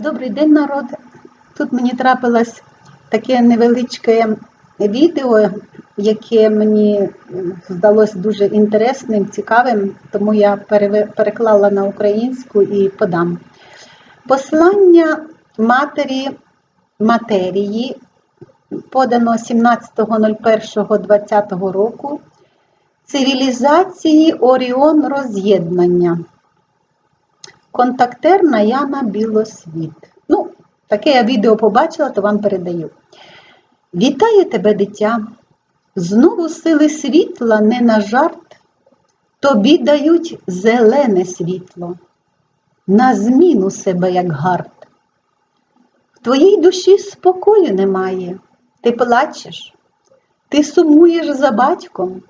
Добрий день, народ. Тут мені трапилось таке невеличке відео, яке мені м, здалося дуже інтересним, цікавим, тому я переклала на українську і подам. Послання матері матерії подано 17.01.2020 року цивілізації Оріон роз'єднання. Контактерна Яна Білосвіт. Ну, таке я відео побачила, то вам передаю. Вітаю тебе, дитя. Знову сили світла не на жарт, тобі дають зелене світло, на зміну себе, як гард. В твоїй душі спокою немає, ти плачеш, ти сумуєш за батьком,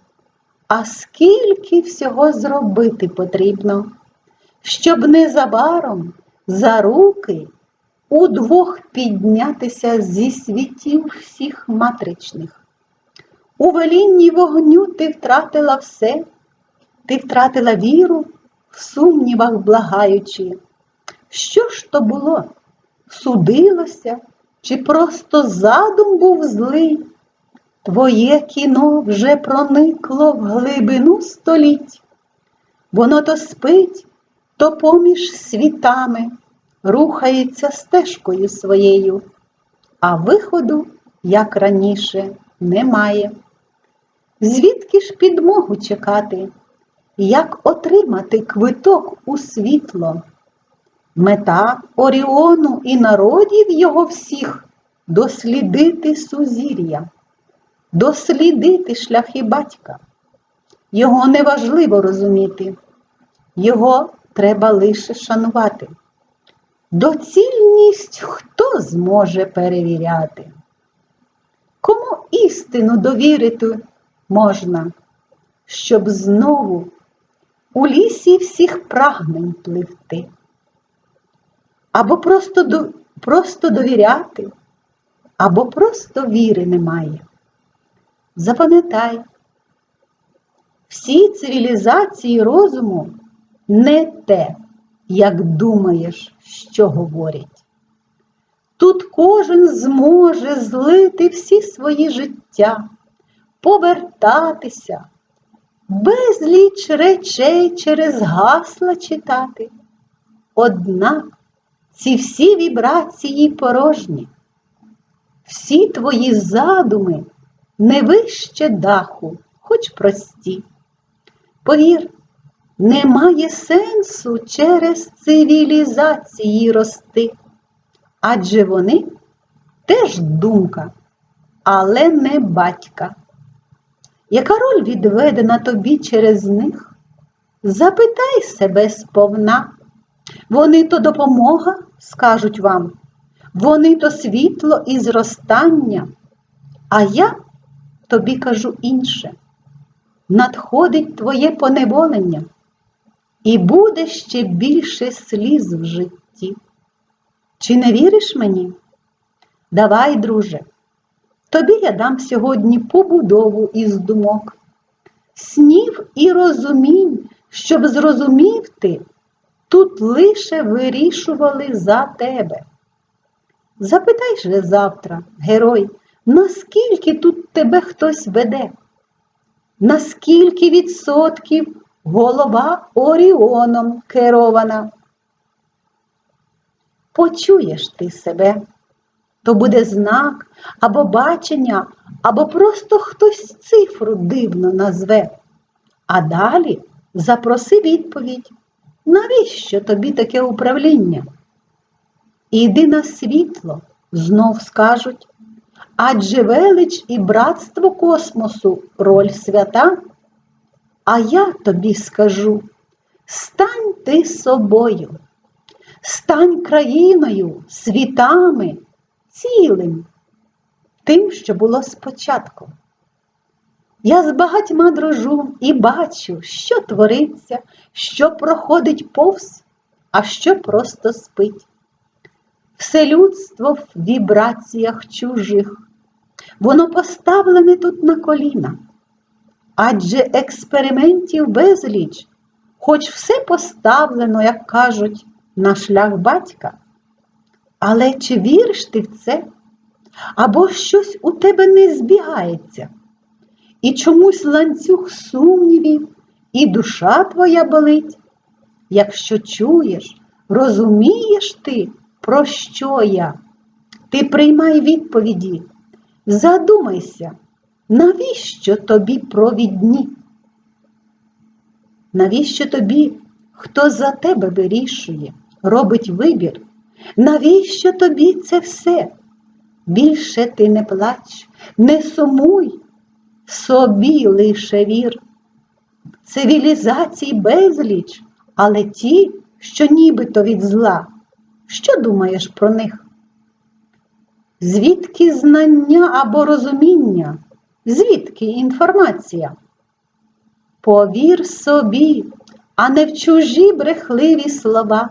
а скільки всього зробити потрібно щоб незабаром за руки удвох піднятися зі світів всіх матричних. У велінні вогню ти втратила все, ти втратила віру, в сумнівах благаючи. Що ж то було? Судилося, чи просто задум був злий? Твоє кіно вже проникло в глибину століть. Воно то спить, то поміж світами рухається стежкою своєю, а виходу, як раніше, немає. Звідки ж підмогу чекати, як отримати квиток у світло? Мета Оріону і народів його всіх дослідити сузір'я, дослідити шляхи батька. Його неважливо розуміти, його треба лише шанувати. Доцільність хто зможе перевіряти? Кому істину довірити можна, щоб знову у лісі всіх прагнень пливти? Або просто, до- просто довіряти, або просто віри немає. Запам'ятай, всі цивілізації розуму не те, як думаєш, що говорять. Тут кожен зможе злити всі свої життя, повертатися, безліч речей через гасла читати. Однак ці всі вібрації порожні, всі твої задуми не вище даху, хоч прості. Повір, немає сенсу через цивілізації рости, адже вони теж думка, але не батька. Яка роль відведена тобі через них? Запитай себе сповна. Вони то допомога, скажуть вам, вони то світло і зростання, а я тобі кажу інше. Надходить твоє поневолення, і буде ще більше сліз в житті. Чи не віриш мені? Давай, друже, тобі я дам сьогодні побудову із думок, снів і розумінь, щоб зрозумів ти, тут лише вирішували за тебе. Запитай же завтра, герой, наскільки тут тебе хтось веде? Наскільки відсотків голова Оріоном керована? Почуєш ти себе, то буде знак або бачення, або просто хтось цифру дивно назве. А далі запроси відповідь, навіщо тобі таке управління? Іди на світло, знов скажуть, адже велич і братство космосу роль свята. А я тобі скажу: стань ти собою, стань країною, світами, цілим, тим, що було спочатку. Я з багатьма дружу і бачу, що твориться, що проходить повз, а що просто спить. Все людство в вібраціях чужих, воно поставлене тут на коліна. Адже експериментів безліч, хоч все поставлено, як кажуть, на шлях батька. Але чи віриш ти в це? Або щось у тебе не збігається? І чомусь ланцюг сумнівів, і душа твоя болить? Якщо чуєш, розумієш ти, про що я? Ти приймай відповіді, задумайся, навіщо тобі провідні? Навіщо тобі, хто за тебе вирішує, робить вибір? Навіщо тобі це все? Більше ти не плач, не сумуй, собі лише вір. Цивілізацій безліч, але ті, що нібито від зла. Що думаєш про них? Звідки знання або розуміння? Звідки інформація? Повір собі, а не в чужі брехливі слова.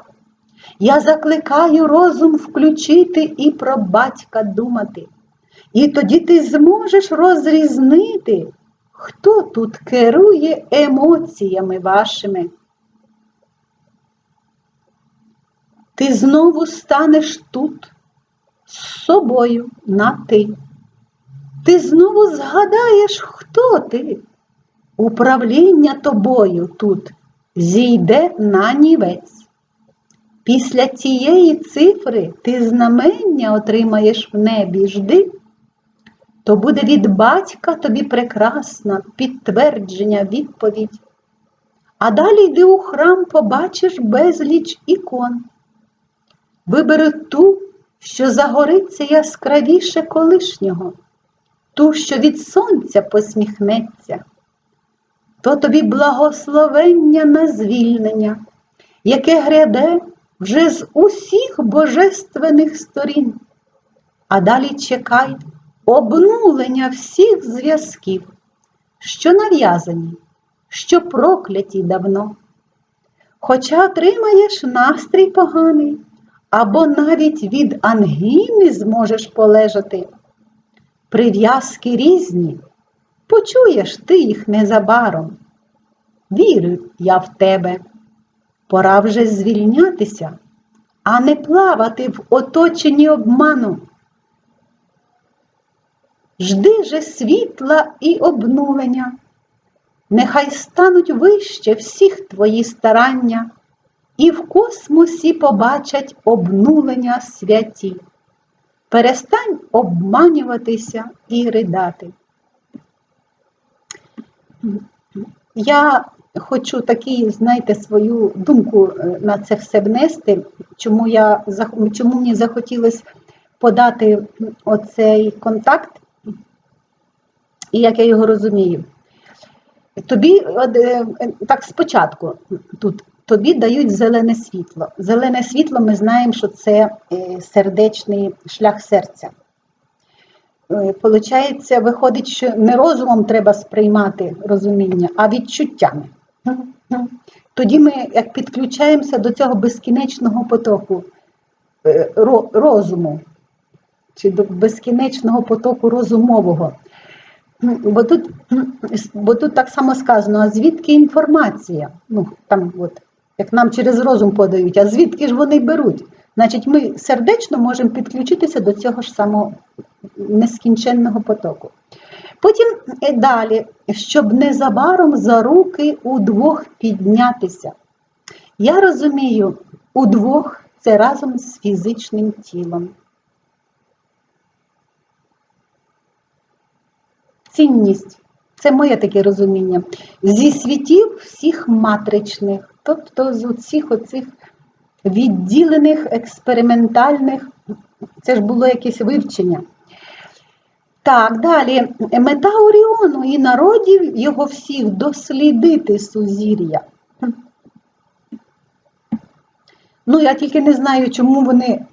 Я закликаю розум включити і про батька думати. І тоді ти зможеш розрізнити, хто тут керує емоціями вашими. Ти знову станеш тут з собою на ти. Ти знову згадаєш, хто ти. Управління тобою тут зійде на нівець. Після цієї цифри ти знамення отримаєш в небі жди, то буде від батька тобі прекрасна підтвердження відповідь. А далі йди у храм, побачиш безліч ікон. Вибери ту, що загориться яскравіше колишнього, ту, що від сонця посміхнеться, то тобі благословення на звільнення, яке гряде вже з усіх божественних сторін, а далі чекай обнулення всіх зв'язків, що нав'язані, що прокляті давно. Хоча отримаєш настрій поганий, або навіть від ангіни зможеш полежати. Прив'язки різні, почуєш ти їх незабаром. Вірю я в тебе. Пора вже звільнятися, а не плавати в оточенні обману. Жди же світла і обнулення, нехай стануть вище всіх твої старання, і в космосі побачать обнулення святі. Перестань обманюватися і ридати. Я хочу такі, знаєте, свою думку е, на це все внести, чому я чому мені захотілося подати оцей контакт, і як я його розумію. Тобі, е, так спочатку, тут тобі дають зелене світло. Зелене світло ми знаємо, що це е, сердечний шлях серця. Получається, виходить, що не розумом треба сприймати розуміння, а відчуттями. Тоді ми як підключаємося до цього безкінечного потоку е, розуму, чи до безкінечного потоку розумового. Бо тут бо тут так само сказано, а звідки інформація? Ну, там от, Як нам через розум подають, а звідки ж вони беруть? Значить, ми сердечно можемо підключитися до цього ж самого нескінченного потоку. Потім е, далі, щоб незабаром за руки удвох піднятися. Я розумію, удвох це разом з фізичним тілом. Цінність це моє таке розуміння. Зі світів всіх матричних, тобто з усіх оцих відділених, експериментальних, це ж було якесь вивчення. Так, далі мета Оріону і народів його всіх дослідити сузір'я. Ну, я тільки не знаю, чому вони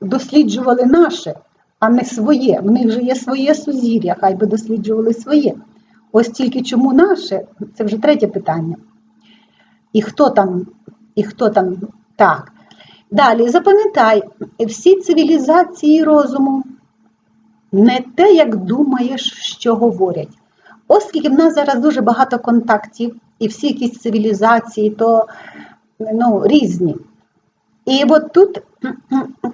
досліджували наше, а не своє. В них вже є своє сузір'я, хай би досліджували своє. Ось тільки чому наше, це вже третє питання. І хто там, і хто там так. Далі, запам'ятай, всі цивілізації розуму не те, як думаєш, що говорять. Оскільки в нас зараз дуже багато контактів і всі якісь цивілізації, то ну, різні. І от тут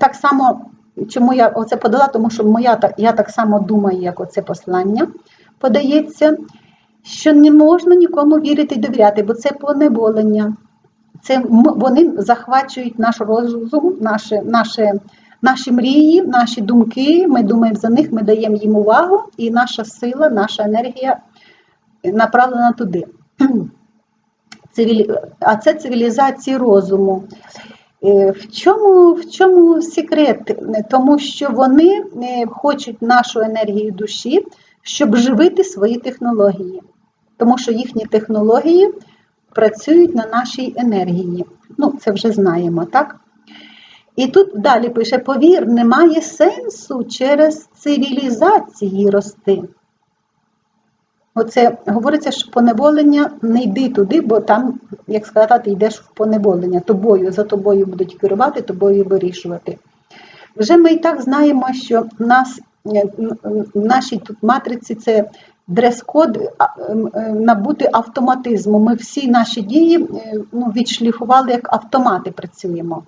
так само, чому я оце подала, тому що моя, я так само думаю, як оце послання подається, що не можна нікому вірити і довіряти, бо це поневолення. Це вони захвачують наш розум, наші, наші, наші мрії, наші думки. Ми думаємо за них, ми даємо їм увагу, і наша сила, наша енергія направлена туди. А це цивілізації розуму. Е, В чому, в чому секрет? Тому що вони е, хочуть нашу енергію душі, щоб живити свої технології. Тому що їхні технології працюють на нашій енергії. Ну, це вже знаємо, так? І тут далі пише: повір, немає сенсу через цивілізації рости. Оце говориться, що поневолення не йди туди, бо там, як сказати, ти йдеш в поневолення. Тобою, за тобою будуть керувати, тобою вирішувати. Вже ми і так знаємо, що нас е, в нашій тут матриці це дрес-код ем, е, набути автоматизму. Ми всі наші дії е, ну, відшліфували, як автомати працюємо.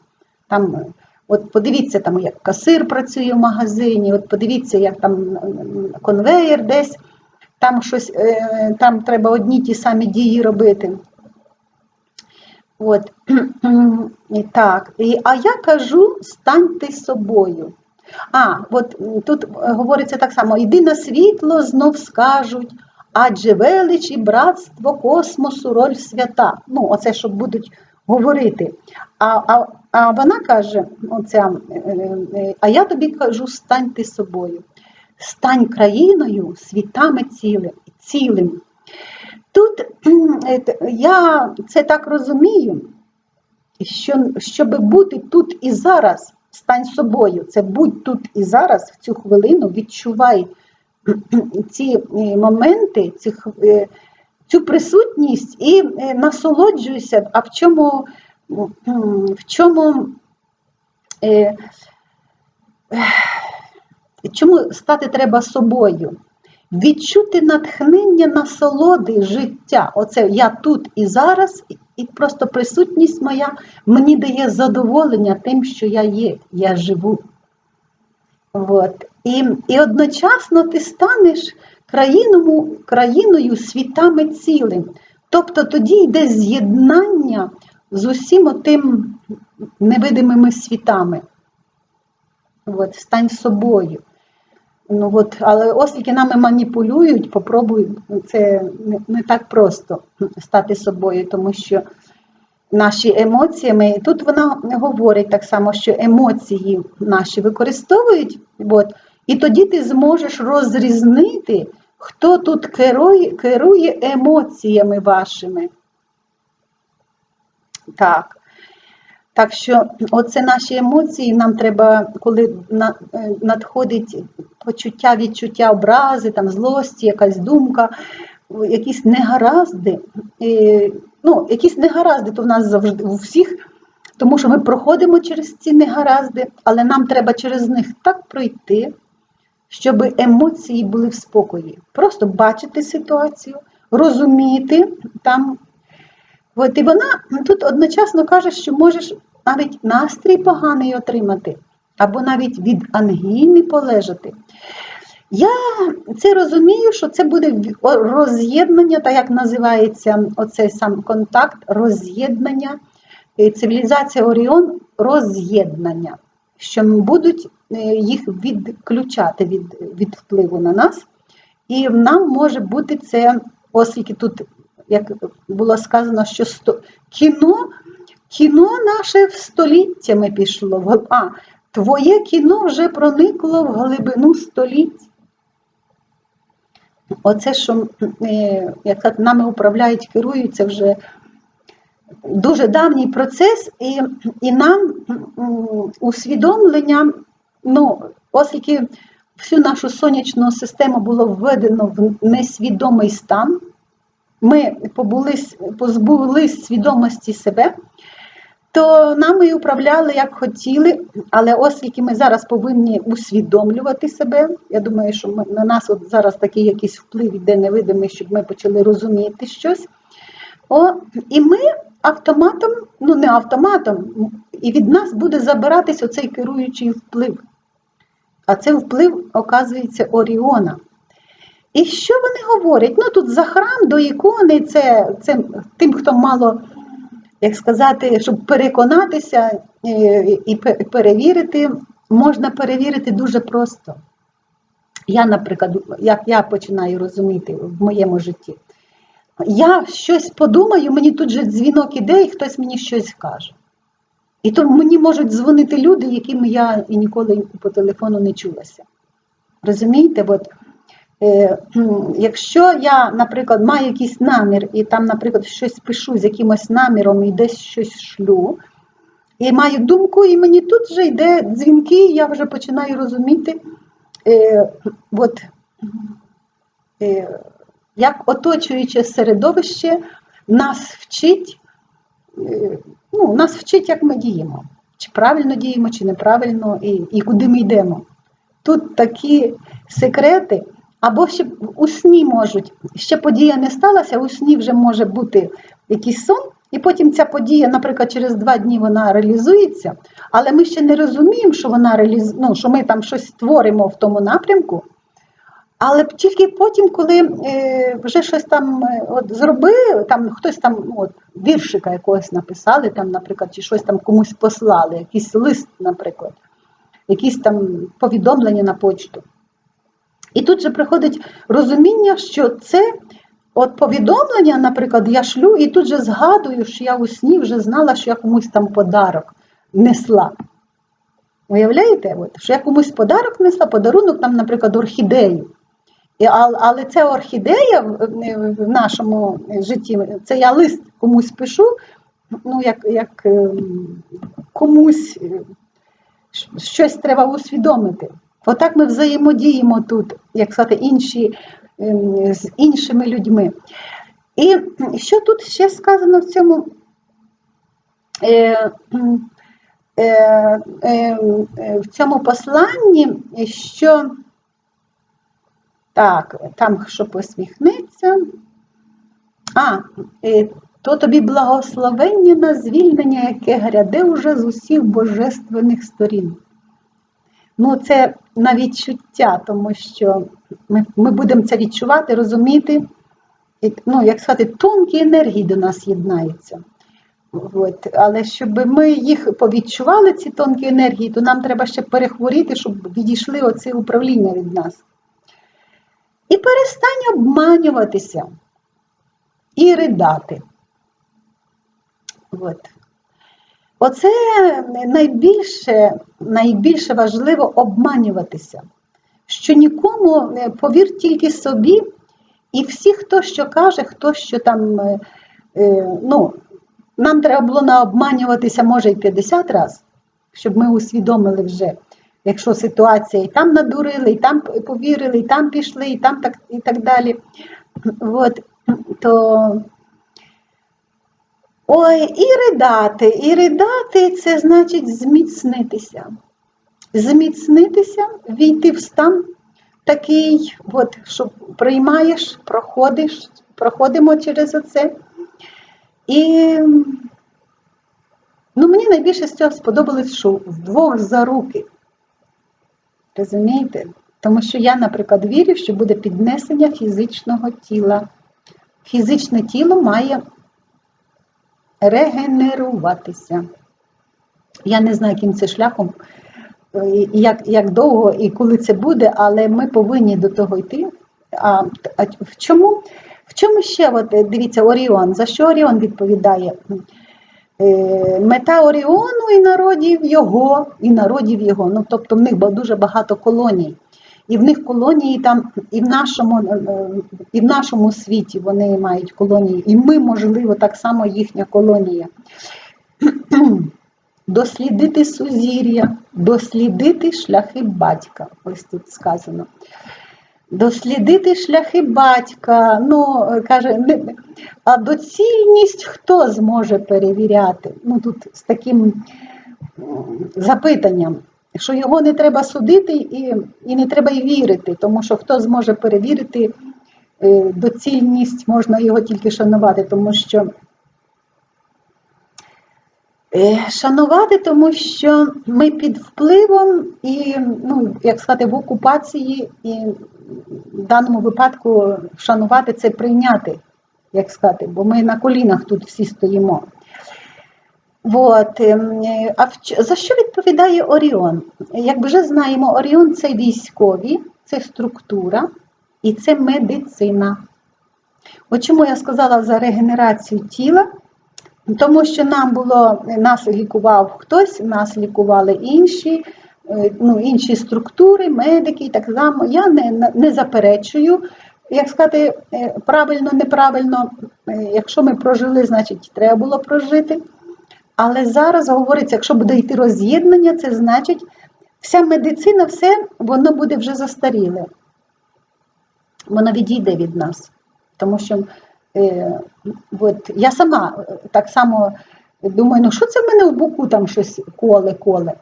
Там, е, от подивіться, там, як касир працює в магазині, от подивіться, як там конвеєр десь там щось, е, там треба одні ті самі дії робити. От. Так. А я кажу, станьте собою. А, от тут е, говориться так само: йди на світло, знов скажуть, адже велич і братство космосу роль свята. Ну, оце що будуть говорити. А, а, а вона каже: оця, е, е, а я тобі кажу, стань ти собою. Стань країною світами цілим. цілим. Тут я це так розумію, що щоб бути тут і зараз, стань собою, це будь тут і зараз, в цю хвилину, відчувай ці е, моменти, ці, е, цю присутність і е, насолоджуйся, а в чому, в чому Чому стати треба собою? Відчути натхнення насолоди життя. Оце я тут і зараз, і- просто присутність моя мені дає задоволення тим, що я є, я живу. От. І, і одночасно ти станеш країною, країною світами цілим. Тобто тоді йде з'єднання з усім тим невидимими світами. От, стань собою. Ну, от, але оскільки нами маніпулюють, попробуй, це не, так просто стати собою, тому що наші емоціями, і тут вона говорить так само, що емоції наші використовують, от, і тоді ти зможеш розрізнити, хто тут керує, керує емоціями вашими. Так. Так що оце наші емоції, нам треба, коли е, надходить почуття, відчуття образи, там, злості, якась думка, якісь негаразди. Ну, якісь негаразди, то в нас завжди у всіх, тому що ми проходимо через ці негаразди, але нам треба через них так пройти, щоб емоції були в спокої. Просто бачити ситуацію, розуміти там От і вона тут одночасно каже, що можеш навіть настрій поганий отримати, або навіть від ангіни полежати. Я це розумію, що це буде роз'єднання, так як називається оцей сам контакт, роз'єднання, е, цивілізація Оріон роз'єднання, що будуть е, їх відключати від, від впливу на нас. І нам може бути це, оскільки тут, як було сказано, що сто... кіно, кіно наше в століттями пішло. А, твоє кіно вже проникло в глибину століть. Оце, що е, як нами управляють, керують, це вже дуже давній процес, і, і нам усвідомлення, ну, оскільки всю нашу сонячну систему було введено в несвідомий стан, ми побулись, позбулись свідомості себе, то нами і управляли як хотіли, але оскільки ми зараз повинні усвідомлювати себе, я думаю, що ми, на нас от зараз такий якийсь вплив іде невидимий, щоб ми почали розуміти щось. О, і ми автоматом, ну не автоматом, і від нас буде забиратись оцей керуючий вплив. А це вплив, оказується, Оріона. І що вони говорять? Ну тут за храм до ікони, це, це тим, хто мало, як сказати, щоб переконатися е, і перевірити, можна перевірити дуже просто. Я, наприклад, як я починаю розуміти в моєму житті, я щось подумаю, мені тут же дзвінок іде, і хтось мені щось каже. І то мені можуть дзвонити люди, якими я і ніколи по телефону не чулася. Розумієте? От, якщо я, наприклад, маю якийсь намір, і там, наприклад, щось пишу з якимось наміром і десь щось шлю, і маю думку, і мені тут вже йде дзвінки, і я вже починаю розуміти, е, от, е, як оточуюче середовище нас вчить, е, ну, нас вчить, як ми діємо. Чи правильно діємо, чи неправильно, і, і куди ми йдемо. Тут такі секрети, або ще у сні можуть, ще подія не сталася, у сні вже може бути якийсь сон, і потім ця подія, наприклад, через два дні вона реалізується, але ми ще не розуміємо, що вона реаліз... ну, що ми там щось створимо в тому напрямку. Але тільки потім, коли е, вже щось там е, от, зробили, там хтось там ну, от, віршика якогось написали, там, наприклад, чи щось там комусь послали, якийсь лист, наприклад, якісь там повідомлення на почту. І тут же приходить розуміння, що це от повідомлення, наприклад, я шлю, і тут же згадую, що я у сні вже знала, що я комусь там подарок несла. Уявляєте, от, що я комусь подарок несла, подарунок, там, наприклад, орхідею. Але ця орхідея в, в нашому житті, це я лист комусь пишу, ну, як, як ем, комусь е, щось треба усвідомити. Отак ми взаємодіємо тут, як сказати, інші, ем, з іншими людьми. І що тут ще сказано в цьому? Е, е, е, е, в цьому посланні, що так, там що посміхнеться. А, то тобі благословення на звільнення, яке гряде уже з усіх божественних сторін. Ну, це на відчуття, тому що ми, ми будемо це відчувати, розуміти. Ну, як сказати, тонкі енергії до нас єднаються. От. Але щоб ми їх повідчували, ці тонкі енергії, то нам треба ще перехворіти, щоб відійшли оці управління від нас. І перестань обманюватися і ридати. От. Оце найбільше, найбільше важливо обманюватися, що нікому, е, повір тільки собі, і всі, хто що каже, хто що там, е, е, ну, нам треба було наобманюватися, може, і 50 разів, щоб ми усвідомили вже, якщо ситуація і там надурили, і там повірили, і там пішли, і там так, і так далі. От, то Ой, і ридати, і ридати це значить зміцнитися. Зміцнитися, війти в стан такий, от, що приймаєш, проходиш, проходимо через це. І ну, мені найбільше з цього сподобалось, що вдвох за руки. Розумієте? Тому що я, наприклад, вірю, що буде піднесення фізичного тіла. Фізичне тіло має регенеруватися. Я не знаю, яким це шляхом, як, як довго і коли це буде, але ми повинні до того йти. А, а в чому? В чому ще, от, дивіться, Оріон? За що Оріон відповідає? Е, Мета Оріону і народів його, і народів його. Ну, тобто в них ба- дуже багато колоній. І в них колонії там, і в нашому, е, е, і в нашому світі вони мають колонії, і ми, можливо, так само їхня колонія. Дослідити сузір'я, дослідити шляхи батька. Ось тут сказано. Дослідити шляхи батька. Ну, каже, а доцільність хто зможе перевіряти? Ну, тут з таким запитанням, що його не треба судити і, і не треба й вірити, тому що хто зможе перевірити е, доцільність, можна його тільки шанувати, тому що Е, Шанувати, тому що ми під впливом і, ну, як сказати, в окупації, і в даному випадку шанувати це прийняти, як сказати, бо ми на колінах тут всі стоїмо. От. ем, А за що відповідає Оріон? Як вже знаємо, Оріон це військові, це структура і це медицина. От чому я сказала за регенерацію тіла? Тому що нам було, нас лікував хтось, нас лікували інші, е, ну, інші структури, медики і так само. Я не, не заперечую, як сказати, е, правильно, неправильно. Е, Якщо ми прожили, значить треба було прожити. Але зараз говориться, якщо буде йти роз'єднання, це значить, вся медицина, все, воно буде вже застаріле. Воно відійде від нас. Тому що е, от, я сама е, так само думаю, ну що це в мене в боку там щось коле, коле.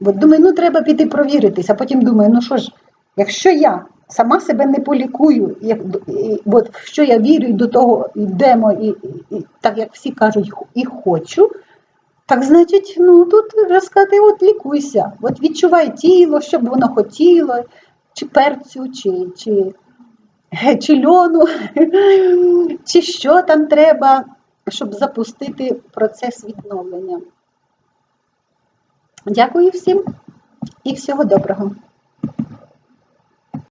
От думаю, ну треба піти провіритись, а потім думаю, ну що ж, якщо я сама себе не полікую, як, і, от, що я вірю і до того йдемо, і, і, і так як всі кажуть, і хочу, так значить, ну тут вже сказати, от лікуйся, от відчувай тіло, що б воно хотіло, чи перцю, чи, чи, чи льону, чи що там треба, щоб запустити процес відновлення. Дякую всім і всього доброго.